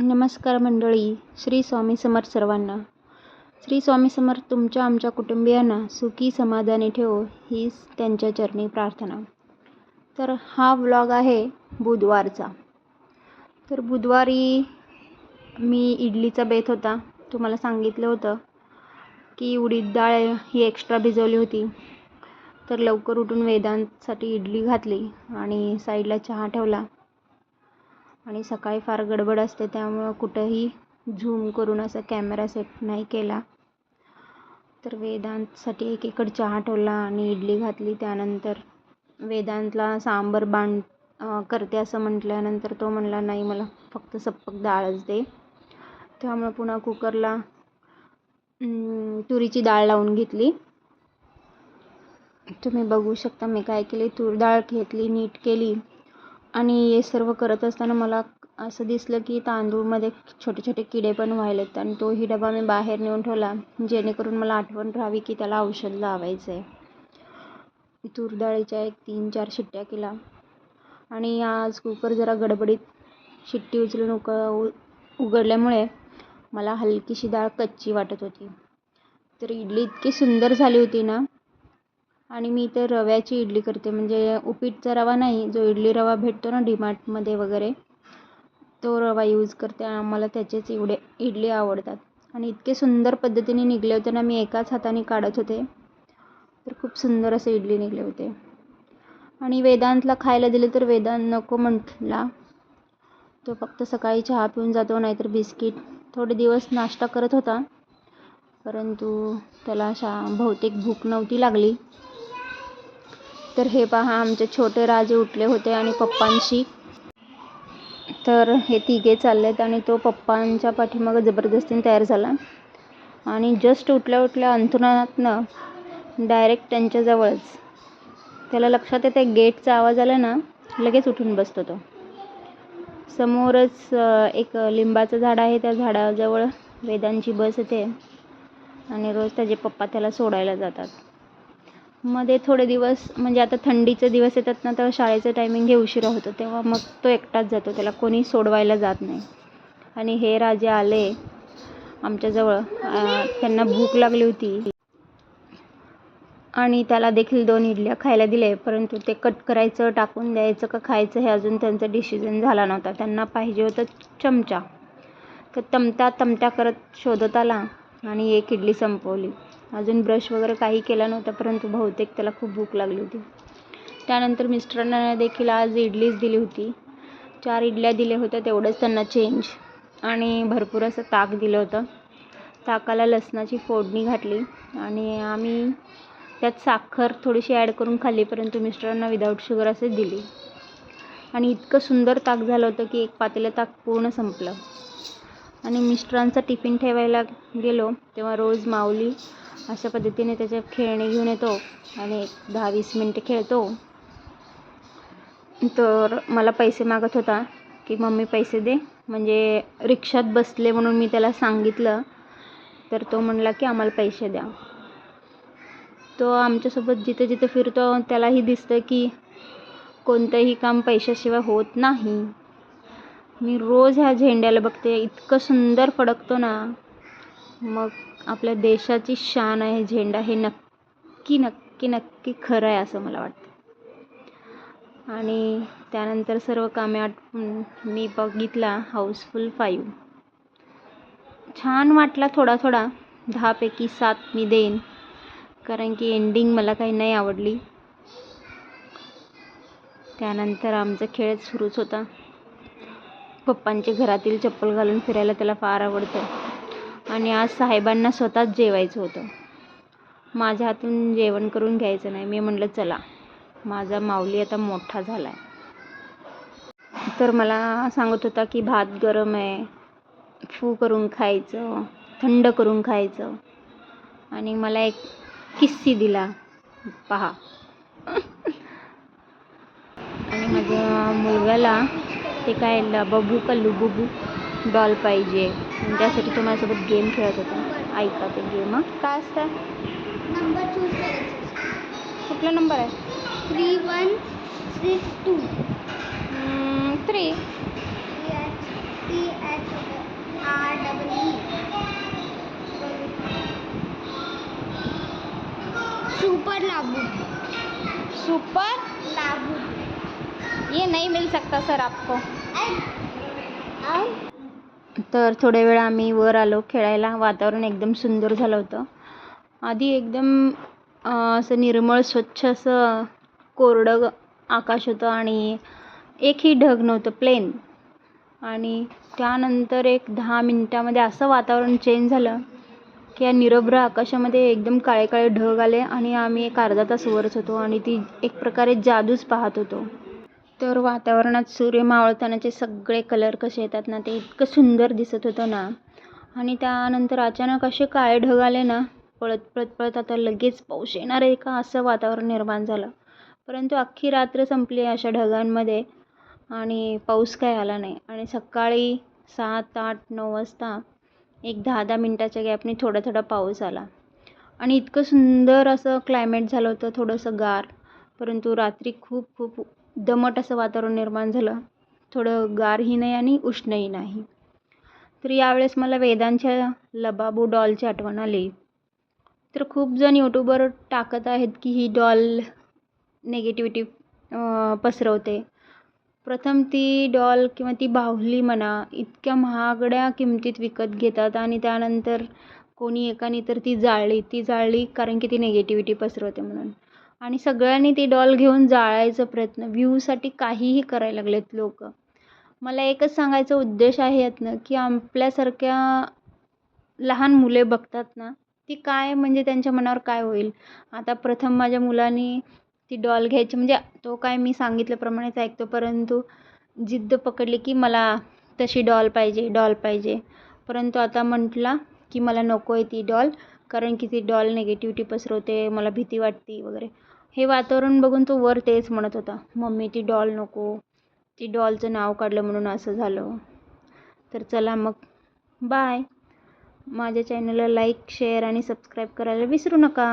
नमस्कार मंडळी श्री स्वामी समर्थ सर्वांना. श्री स्वामी समर्थ तुमच्या आमच्या कुटुंबियांना सुखी समाधानी ठेवो हीच त्यांच्या चरणी प्रार्थना. तर हा व्लॉग आहे बुधवारचा. तर बुधवारी मी इडलीचा बेत होता. तुम्हाला सांगितलं होतं की उडीद डाळ ही एक्स्ट्रा भिजवली होती. तर लवकर उठून वेदांतसाठी इडली घातली आणि साईडला चहा ठेवला. आणि सकाळी फार गडबड असते त्यामुळं कुठंही झूम करून असा कॅमेरा सेट नाही केला. तर वेदांतसाठी एकीकडे चहा ठेवला आणि इडली घातली. त्यानंतर वेदांतला सांबर बांध करते असं म्हटल्यानंतर तो म्हणला नाही मला फक्त सप्पक डाळच दे. त्यामुळं पुन्हा कुकरला तुरीची डाळ लावून घेतली. तुम्ही बघू शकता मी काय केली. तूर डाळ घेतली नीट केली. आणि हे सर्व करत असताना मला असं दिसलं की तांदूळमध्ये छोटे छोटे किडे पण व्हायलेत आणि तोही डबा मी बाहेर नेऊन ठेवला जेणेकरून मला आठवण राहावी की त्याला औषध लावायचं आहे तूर डाळीच्या एक तीन चार शिट्ट्या केला आणि आज कुकर जरा गडबडीत शिट्टी उचलून उक उघडल्यामुळे मला हलकीशी डाळ कच्ची वाटत होती. तर इडली इतकी सुंदर झाली होती ना आणि मी तर रव्याची इडली करते. म्हणजे उपीटचा रवा नाही जो इडली रवा भेटतो ना डीमार्टमध्ये वगैरे तो रवा यूज करते. मला त्याचेच एवढे इडली आवडतात. आणि इतके सुंदर पद्धतीने निघले होते ना मी एकाच हाताने काढत होते. तर खूप सुंदर असे इडली निघले होते. आणि वेदांतला खायला दिले तर वेदांत नको म्हटला. तो फक्त सकाळी चहा पिऊन जातो नाहीतर बिस्किट. थोडे दिवस नाश्ता करत होता. परंतु त्याला शा बहुतेक भूक नव्हती लागली. तर हे पहा आमचे छोटे राजे उठले होते आणि पप्पांशी. तर हे तिघे चाललेत आणि तो पप्पांच्या पाठीमागं जबरदस्तीने तयार झाला. आणि जस्ट उठल्या उठल्या अंथरुणातनं डायरेक्ट त्यांच्याजवळच त्याला लक्षात येते गेटचा आवाज आला ना लगेच उठून बसतो तो. समोरच एक लिंबाचं झाड आहे त्या झाडाजवळ वेदांची बस येते. आणि रोज त्याचे पप्पा त्याला सोडायला जातात. मध्ये थोडे दिवस म्हणजे आता थंडीचे दिवस येतात ना तर शाळेचं टायमिंग हे उशिरा होतं. तेव्हा मग तो एकटाच जातो त्याला कोणी सोडवायला जात नाही. आणि हे राजे आले आमच्याजवळ त्यांना भूक लागली होती. आणि त्याला देखील दोन इडल्या खायला दिले परंतु ते कट करायचं टाकून द्यायचं का खायचं हे अजून त्यांचा डिसिजन झाला नव्हता. त्यांना पाहिजे होतं चमचा. तर तमता तमत्या करत शोधत आला आणि एक इडली संपवली. अजून ब्रश वगैरे काही केला नव्हता परंतु बहुतेक त्याला खूप भूक लागली होती. त्यानंतर मिस्टरांना देखील आज इडलीच दिली होती. चार इडल्या दिल्या होत्या तेवढंच त्यांना चेंज आणि भरपूर असं ताक दिलं होतं. ताकाला लसणाची फोडणी घातली आणि आम्ही त्यात साखर थोडीशी ॲड करून खाल्ली परंतु मिस्टरांना विदाऊट शुगर असे दिली. आणि इतकं सुंदर ताक झालं होतं की एक पातेलं ताक पूर्ण संपलं. आणि मिस्टरांचा टिफिन ठेवायला गेलो तेव्हा रोज माऊली अशा पद्धतीने त्याचे खेळणे घेऊन येतो आणि एक दहा वीस मिनटं खेळतो. तर मला पैसे मागत होता की मम्मी पैसे दे. म्हणजे रिक्षात बसले म्हणून मी त्याला सांगितलं. तर तो म्हणला की आम्हाला पैसे द्या. तो आमच्यासोबत जिथे जिथे फिरतो त्यालाही दिसतं की कोणतंही काम पैशाशिवाय होत नाही. मी रोज ह्या झेंड्याला बघते. इतकं सुंदर फडकतो ना. मग आपल्या देशाची शान आहे झेंडा हे नक्की नक्की नक्की खरं आहे असं मला वाटतं. आणि त्यानंतर सर्व कामे आटपून मी बघितला हाऊसफुल फाईव्ह छान वाटला थोडा थोडा. दहापैकी सात मी देईन. कारण की एंडिंग मला काही नाही आवडली. त्यानंतर आमचा खेळ सुरूच होता. पप्पांचे घरातील चप्पल घालून फिरायला त्याला फार आवडतं. आणि आज साहेबांना स्वतःच जेवायचं होतं. माझ्या हातून जेवण करून घ्यायचं नाही. मी म्हटलं चला माझा माऊली आता मोठा झाला आहे तर मला सांगत होता की भात गरम आहे. फू करून खायचं थंड करून खायचं. आणि मला एक किस्सी दिला. पहा. आणि माझ्या मुलग्याला ते काय लबबू का लुबुबू डॉल पाहिजे. आणि त्यासाठी गेम खेळत होता तो game number choose number three one six two three super लाबू super ये नहीं मिल सकता सर आपको। तर थोड्या वेळ आम्ही वर आलो. खेळायला वातावरण एकदम सुंदर झालं होतं. आधी एकदम असं निर्मळ स्वच्छ असं कोरडं आकाश होतं आणि एकही ढग नव्हतं प्लेन आणि त्यानंतर एक दहा मिनटामध्ये असं वातावरण चेंज झालं की या निरभ्र आकाशामध्ये एकदम काळे काळे ढग आले आणि आम्ही एक अर्धा तास वरच होतो आणि ती एक प्रकारे जादूच पाहत होतो. तर वातावरणात सूर्य मावळतानाचे सगळे कलर कसे येतात ना ते इतकं सुंदर दिसत होतं ना. आणि त्यानंतर अचानक असे काळे ढग आले ना पळत पळत पळत आता लगेच पाऊस येणार आहे का असं वातावरण निर्माण झालं. परंतु अख्खी रात्र संपली अशा ढगांमध्ये आणि पाऊस काय आला नाही. आणि सकाळी सात आठ नऊ वाजता एक दहा दहा मिनटाच्या गॅपने थोडा थोडा पाऊस आला. आणि इतकं सुंदर असं क्लायमेट झालं होतं थोडंसं गार. परंतु रात्री खूप खूप दमट असं वातावरण निर्माण झालं. थोडं गारही नाही आणि उष्णही नाही. तर यावेळेस मला वेदांच्या लबाबू डॉलची आठवण आली. तर खूप जण यूट्यूबवर टाकत आहेत की ही डॉल निगेटिव्हिटी पसरवते. प्रथम ती डॉल किंवा ती बाहुली म्हणा इतक्या महागड्या किमतीत विकत घेतात आणि त्यानंतर कोणी एकाने तर ती जाळली. ती जाळली कारण की ती निगेटिव्हिटी पसरवते म्हणून. आणि सगळ्यांनी ती डॉल घेऊन जाळायचा प्रयत्न. व्ह्यूसाठी काहीही करायला लागलेत लोक. मला एकच सांगायचा उद्देश आहे यातनं की आपल्यासारख्या लहान मुले बघतात ना ती काय म्हणजे त्यांच्या मनावर काय होईल? आता प्रथम माझ्या मुलाने ती डॉल घ्यायची म्हणजे तो काय मी सांगितल्याप्रमाणेच ऐकतो परंतु जिद्द पकडली की मला तशी डॉल पाहिजे डॉल पाहिजे. परंतु आता म्हटला की मला नको आहे ती डॉल कारण की ती डॉल निगेटिव्हिटी पसरवते मला भीती वाटते वगैरे. हे वातावरण बघून तो वर तेच म्हणत होता मम्मी ती डॉल नको. ती डॉलचं नाव काढलं म्हणून असं झालं. तर चला मग. बाय. माझ्या चॅनलला लाईक शेअर आणि सबस्क्राईब करायला विसरू नका.